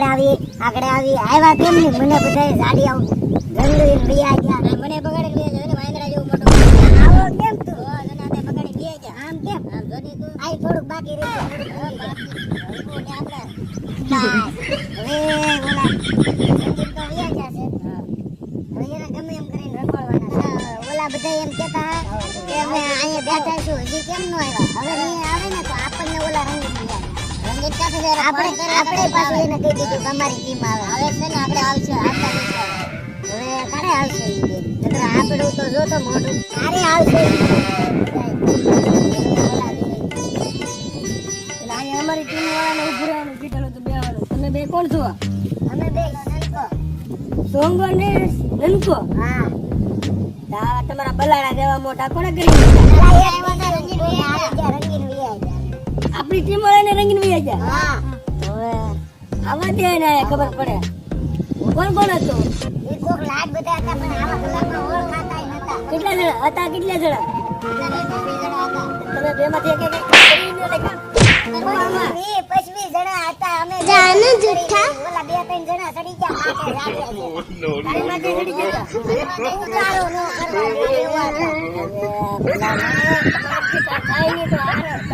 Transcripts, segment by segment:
આગળ આવી આગળ આવી આવ્યા કેમ નહીં? મને બધાય ઝાડી આવું ગંગલી વિયા ગયા મને બગાડી લઈ જાય વાંદરા જેવું મોટો. આવો કેમ તું? જનાતે બગાડી લઈ ગયા આમ કેમ? આમ જોની તું. આઈ થોડુંક બાકી રહી. ગયું બાકી. હવે ઓલા બધા એમ કેતા કે અમે અહીંયા બેઠા છું. હજી કેમ નો આવ્યા? હવે આવે ને તો આપણને ઓલા રંગીત આપણે આપણે પાછું એને કહી દીધું કે અમારી ટીમ આવે. હવે છે ને આપણે આવશે આવતા હવે ક્યારે આવશે એટલે આપણું તો જો તો મોટું ક્યારે આવશે અમારી ટીમ વાળાને ઉભું રહેવાનું કીધેલું હતું બેવાનું તમે બે કોણ છો? અમે બે નનકો. સોંગો ને નનકો હા. તમારા બલાડા જેવા મોટા કોણે કરી? આપણી ટીમ વાળાને રંગીને વહી ગયા હવે આવા દે ને ખબર પડે કોણ કોણ હતું એ કોક લાડ બધા હતા પણ આવા કલાકમાં ઓળખાતાય નતા. કેટલા જણા હતા કેટલા જણા બધા બે બે જણા હતા. તમે બે માંથી એક એક કરીને લખ્યા? વીસ જણા હતા. અમે બે ત્રણ જણા સડી ગયા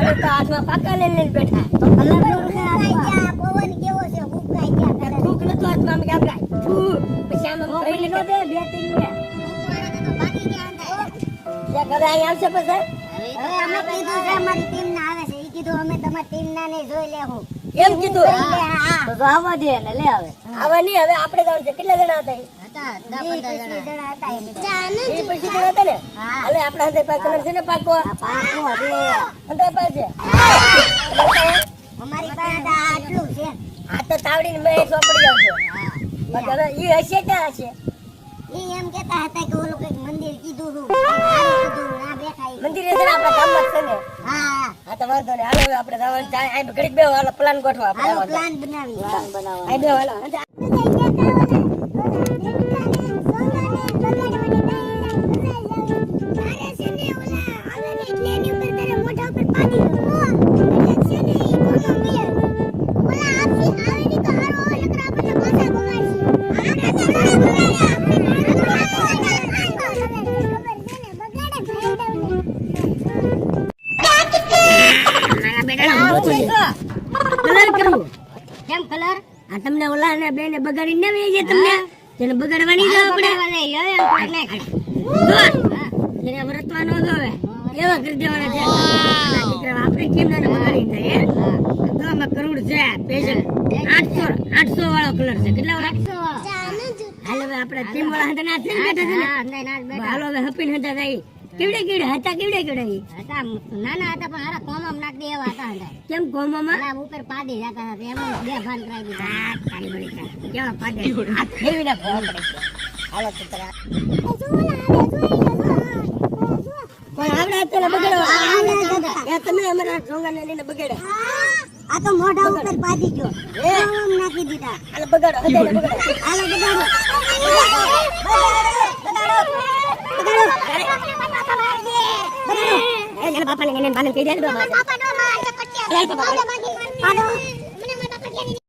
દે હાથમાં પાકા લઈને બેઠા પવન કેવો છે ફૂંકાઈ ગયા. નતો હાથમાં કે પછી આમ આમ નો બે બે ત્રણ અહીં આવશે પછી હવે અમે કીધું છે અમારી ટીમ કીધું અમે તમારી ટીમ ના ને જોઈ લેવું એમ કીધું? હા. તો આવવા દે ને લે હવે. આવા નહીં હવે આપણે જવાનું છે કેટલા જણા હતા જણા. હતા એમ. એ હતા ને? હા. હાલે આપણા હાથે પાસે કલર છે ને પાકો? પાકું હવે. અંદર પાસે અમારી પાસે તો આટલું છે. આ તો તાવડીને મેં ચોપડી જાઉં છું બાકી હવે ઈ હશે ક્યાં હશે? ઈ એમ કહેતા હતા કે ઓલું કંઈક મંદિર કીધું. મંદિર આપણા ગામમાં છે ને. હા હા તો વાંધો નહીં. હાલો આપણે જવાનું છે. અહીં ઘડીક બે હાલો પ્લાન ગોઠવા આપણે પ્લાન બનાવી પ્લાન બનાવવાનો. અહીં બે હાલો. કલર કરવું કેમ કલર? આ તમને ઓલા ને બે ને બગાડી ને આવી તમને? તેને બગાડવાની તો આપણે જો જેને વ્રતવા નો જોવે એવા કરી દેવાના છે. દીકરા આપણે કેમ ના બગાડી જાય હે? તો કરોડ છે સ્પેશિયલ 800 800 વાળો કલર છે. કેટલા વાળા? હાલ હવે આપણે ટીમ વાળા હતા ના ને બેઠા છે ને. હાલો હવે હપીને હતા જાય. કેવડે કેવડે? હતા કેવડે કેવડે? હતા નાના હતા પણ હારા કોમમ નાખ દે એવા હતા હતા કેમ કોમોમાં? આમ ઉપર પાડી જતા હતા એમાં બે ભાન કરાવી દીધા. હા તારી બળી કેવા પાડી? ફેરવીને ફોન પડી ગયો. હાલો કુતરા કોઈ આવડે પેલા બગડો એ તમે અમારા ઢોંગાને લઈને બગડે આ તો મોઢા ઉપર પાડી ગયો. એ નાખી દીધા. હાલો બગડો હાલો બગડો. હાલો બગાડો. એના બાપાને એને બાને કહી દે ને બાપા. પાડો